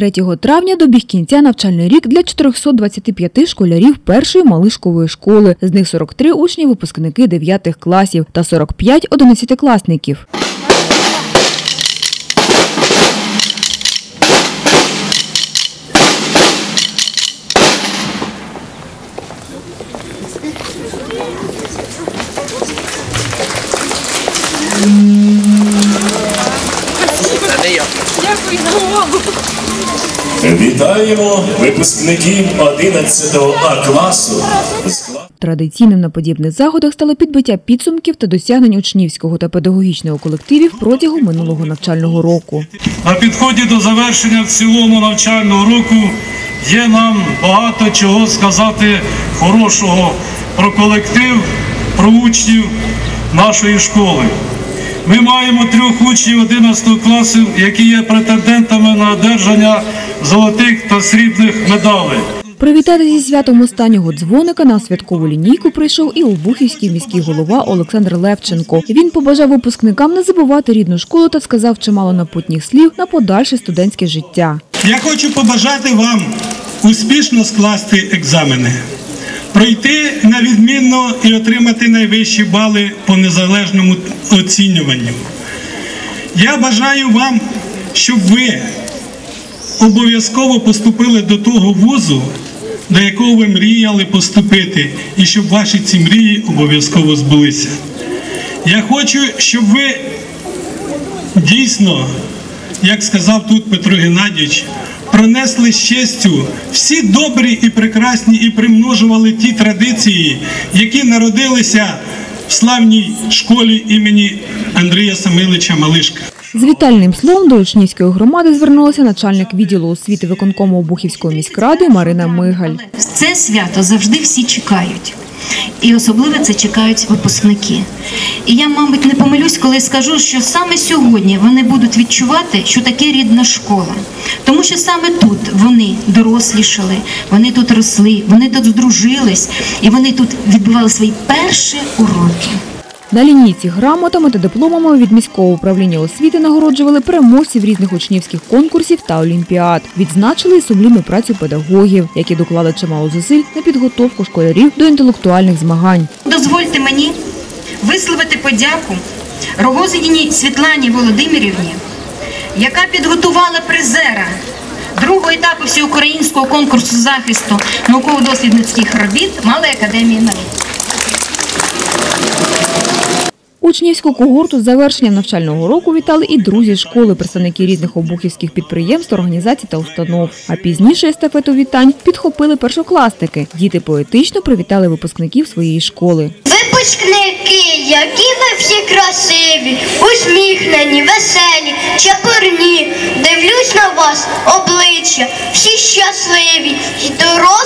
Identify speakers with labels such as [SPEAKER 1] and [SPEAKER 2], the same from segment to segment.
[SPEAKER 1] 3 травня добіг кінця навчальний рік для 425 школярів першої малишкової школи. З них 43 учні – випускники 9 класів та 45 – 11-класників.
[SPEAKER 2] Вітаємо випускників 11 А класу.
[SPEAKER 1] Традиційним на подібних заходах стало підбиття підсумків та досягнень учнівського та педагогічного колективів протягом минулого навчального року.
[SPEAKER 3] На підході до завершення в цілому навчального року є нам багато чого сказати хорошого про колектив, про учнів нашої школи. Ми маємо трьох учнів 11 класу, які є претендентами на одержання золотих та срібних медалей.
[SPEAKER 1] Привітати зі святом останнього дзвоника на святкову лінійку прийшов і Обухівський міський голова Олександр Левченко. Він побажав випускникам не забувати рідну школу та сказав чимало напутніх слів на подальше студентське життя.
[SPEAKER 4] Я хочу побажати вам успішно скласти екзамени, пройти на відмінно і отримати найвищі бали по незалежному оцінюванню. Я бажаю вам, щоб ви обов'язково поступили до того вузу, до якого ви мріяли поступити, і щоб ваші ці мрії обов'язково збулися. Я хочу, щоб ви дійсно, як сказав тут Петро Геннадійович, пронесли з честю всі добрі і прекрасні і примножували ті традиції, які народилися в славній школі імені Андрія Самилича Малишка.
[SPEAKER 1] З вітальним словом до учнівської громади звернулася начальник відділу освіти виконкому Обухівської міськради Марина Мигаль.
[SPEAKER 5] Це свято завжди всі чекають. І особливо це чекають випускники. І я, мабуть, не помилюсь, коли скажу, що саме сьогодні вони будуть відчувати, що таке рідна школа. Тому що саме тут вони дорослішали, вони тут росли, вони тут здружились, і вони тут відбували свої перші уроки.
[SPEAKER 1] На лінійці грамотами та дипломами від міського управління освіти нагороджували переможців різних учнівських конкурсів та олімпіад. Відзначили і сумлінну працю педагогів, які доклали чимало зусиль на підготовку школярів до інтелектуальних змагань.
[SPEAKER 5] Дозвольте мені висловити подяку Рогозиній Світлані Володимирівні, яка підготувала призера другого етапу всеукраїнського конкурсу захисту науково-дослідницьких робіт Малої академії наук.
[SPEAKER 1] Учнівську когорту з завершенням навчального року вітали і друзі школи, представники різних обухівських підприємств, організацій та установ. А пізніше естафету вітань підхопили першокласники. Діти поетично привітали випускників своєї школи.
[SPEAKER 6] Випускники, які ви всі красиві, усміхнені, веселі, чепурні, дивлюсь на вас обличчя, всі щасливі, і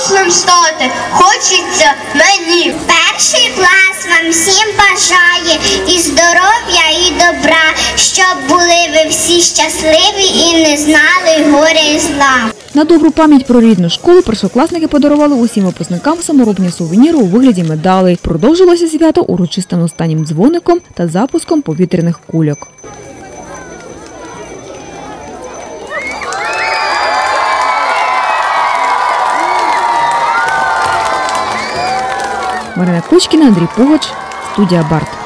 [SPEAKER 6] дорослим стати хочеться мені.
[SPEAKER 7] Перший клас вам всім бажає і здоров'я, і добра, щоб були ви всі щасливі і не знали горя і зла.
[SPEAKER 1] На добру пам'ять про рідну школу першокласники подарували усім випускникам саморобні сувеніри у вигляді медалей. Продовжилося свято урочистим останнім дзвоником та запуском повітряних кульок. Марина Кучкіна, Андрій Пугач, студія Барт.